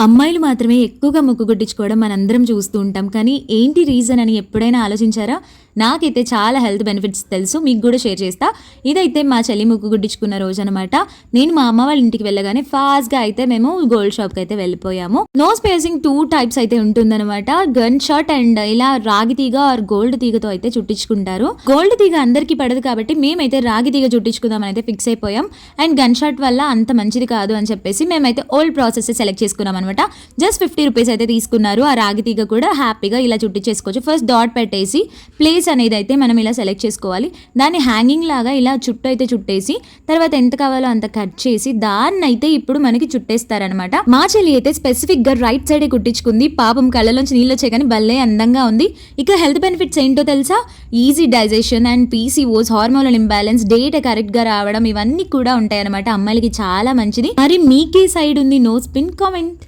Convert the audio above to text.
అమ్మాయిలు మాత్రమే ఎక్కువగా ముక్కు గుడ్డించుకోవడం మనందరం చూస్తూ ఉంటాం. కానీ ఏంటి రీజన్ అని ఎప్పుడైనా ఆలోచించారా? నాకైతే చాలా హెల్త్ బెనిఫిట్స్ తెలుసు మీకు కూడా షేర్ చేస్తా. ఇదైతే మా చెల్లి ముక్కు గుడ్డించుకున్న రోజు అనమాట నేను మా అమ్మ వాళ్ళ ఇంటికి వెళ్ళగానే ఫాస్ట్గా అయితే మేము గోల్డ్ షాప్కి అయితే వెళ్ళిపోయాము. నోస్ పేసింగ్ టూ టైప్స్ అయితే ఉంటుందన్నమాట. గన్ షాట్ అండ్ ఇలా రాగి తీగ ఆర్ గోల్డ్ తీగతో అయితే చుట్టించుకుంటారు గోల్డ్ తీగ అందరికీ పడదు కాబట్టి మేమైతే రాగి తీగ చుట్టించుకుందామని అయితే ఫిక్స్ అయిపోయాం. అండ్ గన్ షాట్ వల్ల అంత మంచిది కాదు అని చెప్పేసి మేమైతే ఓల్డ్ ప్రాసెస్ సెలెక్ట్ చేసుకున్నాం అనమాట జస్ట్ ఫిఫ్టీ రూపీస్ అయితే తీసుకున్నారు. ఆ రాగి తీగ కూడా హ్యాపీగా ఇలా చుట్టించేసుకోవచ్చు ఫస్ట్ డాట్ పెట్టేసి ప్లేస్ అనేది అయితే మనం ఇలా సెలెక్ట్ చేసుకోవాలి. దాన్ని హ్యాంగింగ్ లాగా ఇలా చుట్టూ అయితే చుట్టేసి తర్వాత ఎంత కావాలో అంత కట్ చేసి దాన్ని అయితే ఇప్పుడు మనకి చుట్టేస్తారనమాట మా చెల్లి అయితే స్పెసిఫిక్గా రైట్ సైడే కుట్టించుకుంది. పాపం కళ్ళలోంచి నీళ్ళు వచ్చే కానీ భలే అందంగా ఉంది. ఇక హెల్త్ బెనిఫిట్స్ ఏంటో తెలుసా? Easy digestion and PCOS hormonal imbalance date కరెక్ట్గా రావడం ఇవన్నీ కూడా ఉంటాయన్నమాట. అమ్మాయిలకి చాలా మంచిది. మరి మీకే సైడ్ ఉంది నో స్పిన్ కామెంట్